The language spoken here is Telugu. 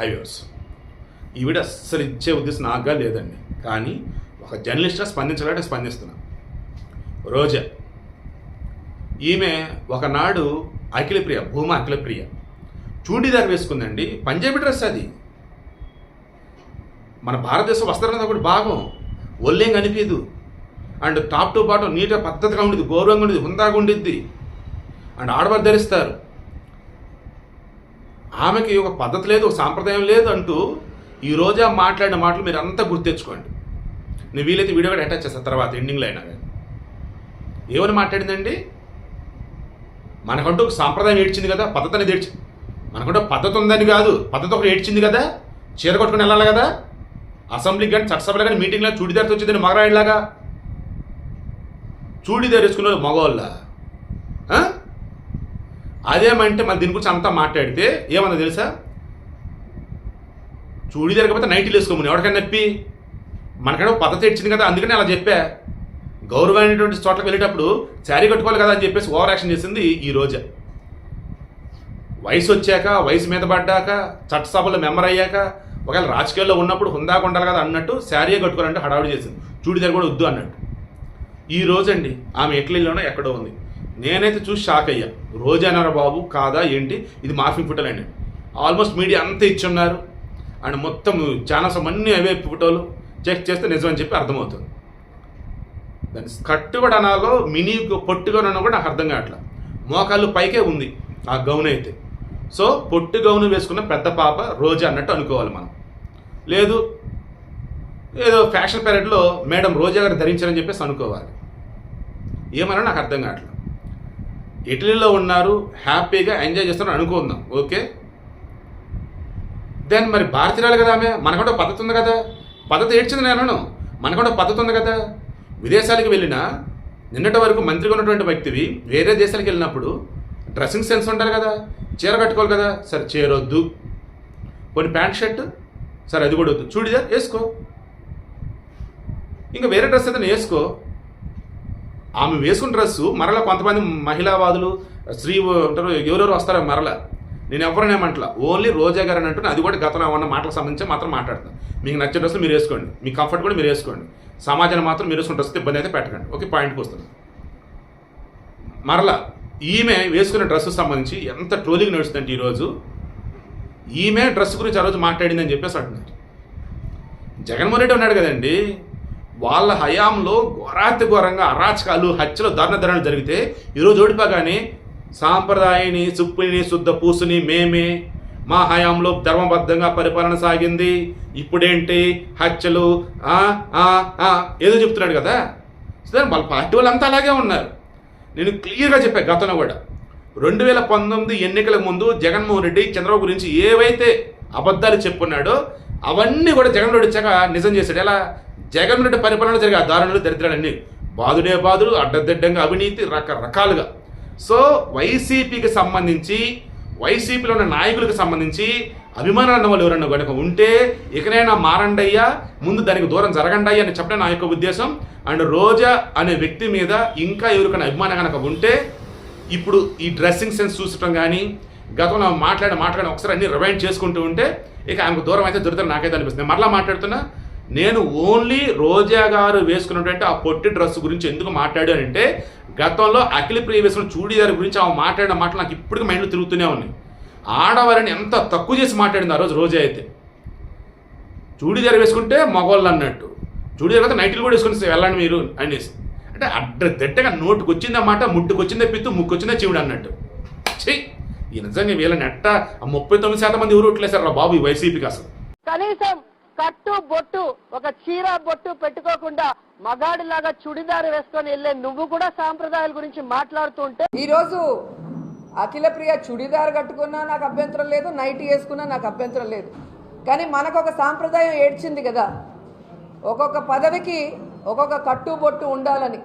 హైవేస్. ఈవిడ అస్సలు ఇచ్చే ఉద్దేశం నాకుగా లేదండి. కానీ ఒక జర్నలిస్ట్గా స్పందించాలంటే స్పందిస్తున్నా. రోజా. ఈమె ఒకనాడు అఖిలప్రియ భూమా అఖిలప్రియ. చూడీదార్ వేసుకుందండి. పంజాబీ డ్రెస్ అది. మన భారతదేశ వస్త్రం ఒకటి భాగం. ఒళ్ళేం కనిపించదు అండ్ టాప్ టు బాటం నీట్గా పద్ధతిగా ఉండేది గౌరవంగా ఉండేది హుందాగా ఉండిద్ది. అండ్ ఆడవారు ధరిస్తారు. ఆమెకి ఒక పద్ధతి లేదు ఒక సాంప్రదాయం లేదు అంటూ ఈ రోజా మాట్లాడిన మాటలు మీరు అంతా గుర్తెచ్చుకోండి. నేను వీలైతే వీడియో కూడా అటాచ్ చేస్తాను తర్వాత ఎండింగ్లో అయినా కానీ. ఏమని మాట్లాడిందండి? మనకంటూ ఒక సాంప్రదాయం ఏడ్చింది కదా పద్ధతి అనేది ఏడ్చింది మనకంటూ పద్ధతి ఉందని కాదు పద్ధతి ఒకటి ఏడ్చింది కదా చీర కొట్టుకుని వెళ్ళాలి కదా. అసెంబ్లీకి కానీ చట్టసభలో కానీ మీటింగ్లో చూడిదారితో వచ్చిందని మగరాయిలాగా. చూడిదారు వేసుకున్న మగవాళ్ళ. అదేమంటే మళ్ళీ దీని గురించి అంతా మాట్లాడితే ఏమన్నా తెలుసా? చూడి జరగకపోతే నైటీలు వేసుకోమని. ఎవరికైనా నొప్పి? మనకైనా పద్ధతి ఇచ్చింది కదా అందుకనే అలా చెప్పా. గౌరవమైనటువంటి చోట్లకు వెళ్ళేటప్పుడు శారీ కట్టుకోవాలి కదా అని చెప్పేసి ఓవర్ యాక్షన్ చేసింది ఈ రోజు. వయసు వచ్చాక వయసు మీద పడ్డాక చట్టసభలో మెంబర్ అయ్యాక ఒకవేళ రాజకీయాల్లో ఉన్నప్పుడు హుందాగా ఉండాలి కదా అన్నట్టు శారీ కట్టుకోవాలంటే హడావుడి చేసింది. చూడిదారు కూడా వద్దు అన్నట్టు. ఈ రోజండి ఆమె ఇటలీలోనో ఎక్కడో ఉంది. నేనైతే చూసి షాక్ అయ్యా. రోజానారా బాబు కాదా ఏంటి? ఇది మార్ఫింగ్ ఫోటోలు అండి. ఆల్మోస్ట్ మీడియా అంతా ఇచ్చున్నారు. అండ్ మొత్తం ఛానల్స్ అన్నీ అవే ఫోటోలు. చెక్ చేస్తే నిజమని చెప్పి అర్థమవుతుంది. దాని స్కర్ట్ కూడా అనాలో మినీ పొట్టుగా ఉన్నా కూడా నాకు అర్థం కావట్లా. మోకాళ్ళు పైకే ఉంది ఆ గౌన్ అయితే. సో పొట్టు గౌను వేసుకున్న పెద్ద పాప రోజా అన్నట్టు అనుకోవాలి మనం. లేదు ఏదో ఫ్యాషన్ పీరియడ్లో మేడం రోజా గారు ధరించారని చెప్పేసి అనుకోవాలి. ఏమన్నా నాకు అర్థం కావట్లేదు ఇటలీలో ఉన్నారు హ్యాపీగా ఎంజాయ్ చేస్తున్నారు అనుకుందాం ఓకే? దెన్ మరి భారతీయురాలు కదా ఆమె మనకంటే పద్ధతి ఉంది కదా? పద్ధతి ఏడ్చింది నేను అనను మనకంటే పద్ధతి ఉంది కదా? విదేశాలకు వెళ్ళినా నిన్నటి వరకు మంత్రిగా ఉన్నటువంటి వ్యక్తివి వేరే దేశాలకు వెళ్ళినప్పుడు డ్రెస్సింగ్ సెన్స్ ఉండాలి కదా? చీర కట్టుకోవాలి కదా? సరే చీర వద్దు. కొన్ని ప్యాంట్ షర్ట్ సరే అది కూడా వద్దు. చూడిదా వేసుకో. ఇంకా వేరే డ్రెస్ అయితే వేసుకో. ఆమె వేసుకున్న డ్రెస్సు మరలా కొంతమంది మహిళావాదులు స్త్రీ ఉంటారు ఎవరెవరు వస్తారో మరలా. నేను ఎవరినేమంటలా ఓన్లీ రోజా గారు అని అంటున్నా అది కూడా గతంలో ఉన్న మాటలకు సంబంధించి మాత్రం మాట్లాడతాను మీకు నచ్చిన డ్రెస్సులు మీరు వేసుకోండి. మీ కంఫర్ట్ కూడా మీరు వేసుకోండి. సమాజాన్ని మాత్రం మీరు వేసుకున్న డ్రెస్ ఇబ్బంది అయితే పెట్టకండి. ఓకే పాయింట్కి వస్తుంది మరలా ఈమె వేసుకున్న డ్రెస్ సంబంధించి ఎంత ట్రోలింగ్ నడుస్తుందంటే ఈరోజు ఈమె డ్రెస్ గురించి ఆ రోజు మాట్లాడిందని చెప్పేసి అంటున్నారు. జగన్మోహన్ రెడ్డి ఉన్నాడు కదండి. వాళ్ళ హయాంలో ఘోరాతి ఘోరంగా అరాచకాలు హత్యలు దారుణ ధరలు జరిగితే ఈరోజు ఓడిపోగానే సాంప్రదాయని సుప్పుని శుద్ధ పూసుని మేమే మా హయాంలో ధర్మబద్ధంగా పరిపాలన సాగింది. ఇప్పుడేంటి? హత్యలు ఏదో చెప్తున్నాడు కదా? సరే వాళ్ళ పార్టీ వాళ్ళంతా అలాగే ఉన్నారు. నేను క్లియర్గా చెప్పాను గతంలో కూడా. రెండు వేల పంతొమ్మిది ఎన్నికల ముందు జగన్మోహన్ రెడ్డి చంద్రబాబు గురించి ఏవైతే అబద్ధాలు చెప్పున్నాడో అవన్నీ కూడా జగన్ రెడ్డి వచ్చాక నిజం చేశాడు. ఎలా? జగన్ రెడ్డి పరిపాలన జరిగే ఆ దారుణాలు దరిద్రాలన్నీ బాధుడే బాధుడు అడ్డదిడ్డంగా అవినీతి రకరకాలుగా. సో వైసీపీకి సంబంధించి వైసీపీలో ఉన్న నాయకులకు సంబంధించి అభిమానాలు అన్న వాళ్ళు ఎవరన్నా కనుక ఉంటే ఇకనైనా మారండయ్యా ముందు దానికి దూరం జరగండయ్యా అని చెప్పడం నా యొక్క ఉద్దేశం. అండ్ రోజా అనే వ్యక్తి మీద ఇంకా ఎవరికైనా అభిమానం కనుక ఉంటే ఇప్పుడు ఈ డ్రెస్సింగ్ సెన్స్ చూసటం కానీ గతంలో మాట్లాడి మాట్లాడి ఒకసారి అన్ని రివైండ్ చేసుకుంటూ ఉంటే ఇక ఆమెకు దూరం అయితే దొరుకుతుంది నాకైతే అనిపిస్తుంది. మరలా మాట్లాడుతున్నా నేను ఓన్లీ రోజా గారు వేసుకున్నటువంటి ఆ పొట్టి డ్రెస్ గురించి ఎందుకు మాట్లాడానంటే గతంలో అఖిల ప్రియ వేసిన చూడీదారి గురించి ఆమె మాట్లాడిన మాటలు నాకు ఇప్పటికీ మైండ్లో తిరుగుతూనే ఉన్నాయి. ఆడవారిని ఎంత తక్కువ చేసి మాట్లాడింది ఆ రోజు రోజా అయితే. చూడీదారి వేసుకుంటే మగవాళ్ళు అన్నట్టు. చూడీదారి అయితే నైట్లు కూడా వేసుకుని వెళ్ళండి మీరు అనేసి. అంటే అడ్డ దిట్టగా నోటుకు వచ్చిందన్నమాట ముట్టుకు వచ్చిందే పిత్తు ముక్కు వచ్చిందే చెవుడు అన్నట్టు. చెయ్యి ఈ నిజంగా వీళ్ళని ఎట్ట ముప్పై తొమ్మిది శాతం మంది ఊరు రా బాబు ఈ వైసీపీకి అసలు? కనీసం కట్టు బొట్టు ఒక చీర బొట్టు పెట్టుకోకుండా మగాడిలాగా చుడిదారు వేసుకొని వెళ్ళే నువ్వు కూడా సాంప్రదాయాల గురించి మాట్లాడుతూ ఉంటే ఈరోజు అఖిల ప్రియ చుడిదార్ కట్టుకున్నా నాకు అభ్యంతరం లేదు నైట్ వేసుకున్నా నాకు అభ్యంతరం లేదు. కానీ మనకు ఒక సాంప్రదాయం ఏడ్చింది కదా. ఒక్కొక్క పదవికి ఒక్కొక్క కట్టు బొట్టు ఉండాలని.